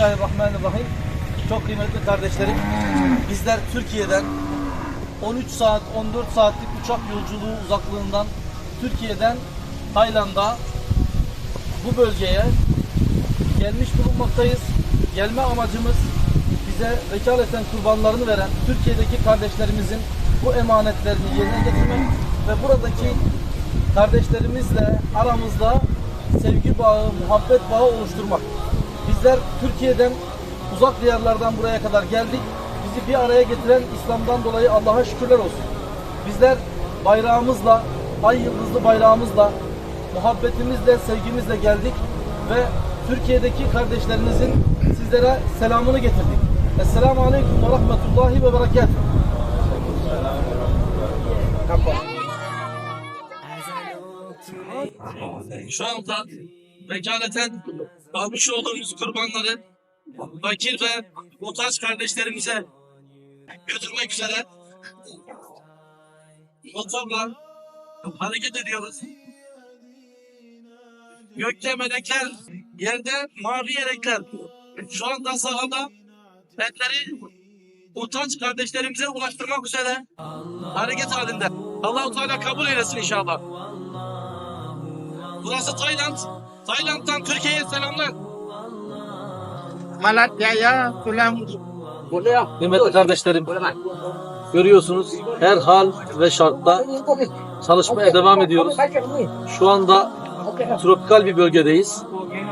Bismillahirrahmanirrahim. Çok kıymetli kardeşlerim, bizler Türkiye'den 13 saat, 14 saatlik uçak yolculuğu uzaklığından Türkiye'den Tayland'a bu bölgeye gelmiş bulunmaktayız. Gelme amacımız bize vekaleten kurbanlarını veren Türkiye'deki kardeşlerimizin bu emanetlerini yerine getirmek ve buradaki kardeşlerimizle aramızda sevgi bağı, muhabbet bağı oluşturmak. Bizler Türkiye'den uzak diyarlardan buraya kadar geldik. Bizi bir araya getiren İslam'dan dolayı Allah'a şükürler olsun. Bizler bayrağımızla, ay yıldızlı bayrağımızla, muhabbetimizle, sevgimizle geldik ve Türkiye'deki kardeşlerimizin sizlere selamını getirdik. Esselamu Aleyküm ve Rahmetullahi ve Berekatuhu. Şu anda vekaleten almış olduğumuz kurbanları fakir ve muhtaç kardeşlerimize götürmek üzere motorla hareket ediyoruz. Gökte melekler, yerde mavi yelekler. Şu anda sahada etleri muhtaç kardeşlerimize ulaştırmak üzere hareket halinde. Allahu Teala kabul eylesin inşallah. Burası Tayland. Tayland'dan Türkiye'ye selamlar. Malatya'ya selam. Kıymetli kardeşlerim, görüyorsunuz her hal ve şartta çalışmaya devam ediyoruz. Şu anda tropikal bir bölgedeyiz.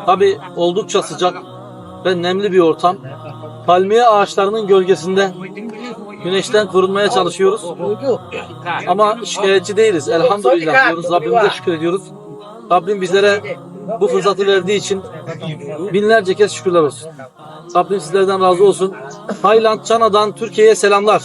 Tabi oldukça sıcak ve nemli bir ortam. Palmiye ağaçlarının gölgesinde güneşten korunmaya çalışıyoruz. Ama şikayetçi değiliz. Elhamdülillah diyoruz. Rabbimize şükür ediyoruz. Rabbim bizlere bu fırsatı verdiği için binlerce kez şükürler olsun. Rabbim sizlerden razı olsun. Tayland, Çana'dan Türkiye'ye selamlar.